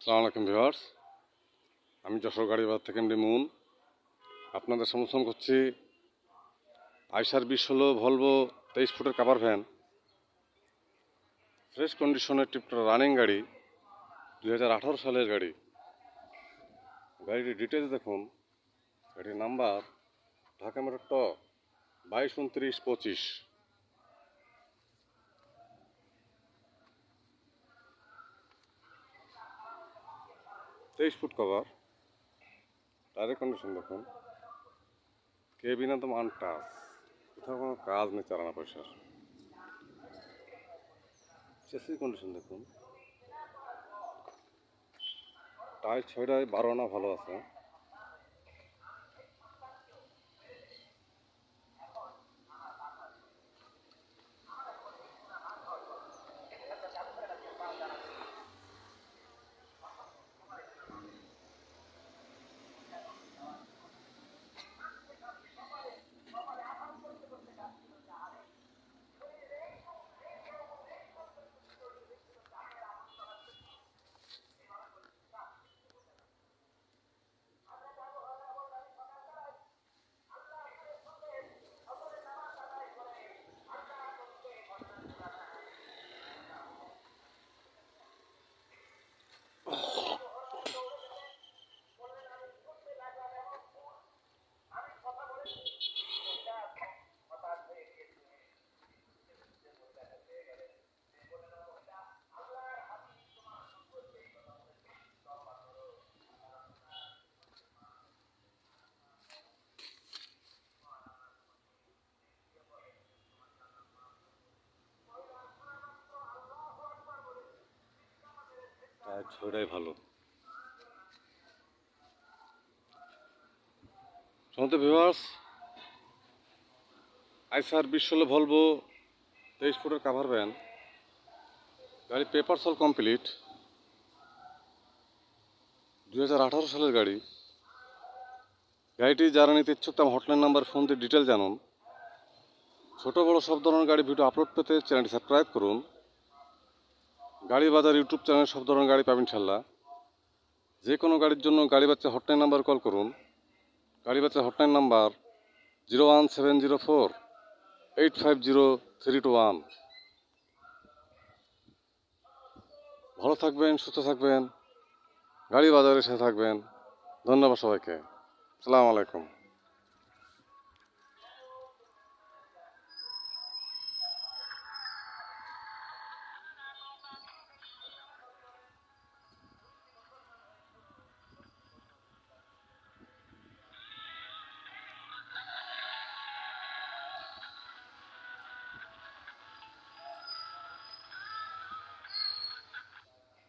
সালাম আলাইকুম ভিওয়ার্স আমি যশোর গাড়িবাজার থেকে এমডি মুন। আপনাদের সমর্থন করছি আইসার বিশ ষোলো ভলভো তেইশ ফুটের কাভার ভ্যান ফ্রেশ কন্ডিশনের টিপটা রানিং গাড়ি, দুই হাজার আঠারো সালের গাড়ি। গাড়িটির ডিটেলস দেখুন। গাড়ির নাম্বার ঢাকা মেট্রো ট বাইশ, উনত্রিশ, পঁচিশ। তেইশ ফুট কভার টায়ারের কন্ডিশন দেখুন। কেবিন একদম আনটাচ কোথাও কোনো কাজ নেই, চালানা পয়সার। চেসির কন্ডিশন দেখুন। টায়ার ছয়টায় বারো আনা ভালো আছে। ছয়টাই ভালো। সমস্ত ভিভার্স আইসার বিশ ষোলো ভলভো তেইশ ফুটের কাভার ভ্যান গাড়ি পেপার সল কমপ্লিট দু হাজার আঠারো সালের গাড়ি। গাড়িটি যারা নিতে ইচ্ছুক তার হটলাইন নাম্বার ফোন দিয়ে ডিটেল জানুন। ছোট বড় সব ধরনের গাড়ি ভিডিও আপলোড পেতে চ্যানেলটি সাবস্ক্রাইব করুন। গাড়ি বাজার ইউটিউব চ্যানেলে সব ধরনের গাড়ি পাবেন ইনশাল্লাহ যে কোনো গাড়ির জন্য গাড়ি বাচ্চা হটলাইন নাম্বার কল করুন। গাড়ি বাচ্চা hotline number zero one seven zero four eight five zero three two one ভালো থাকবেন, সুস্থ থাকবেন। গাড়ি বাজারের সাথে থাকবেন। ধন্যবাদ সবাইকে। সালাম আলাইকুম।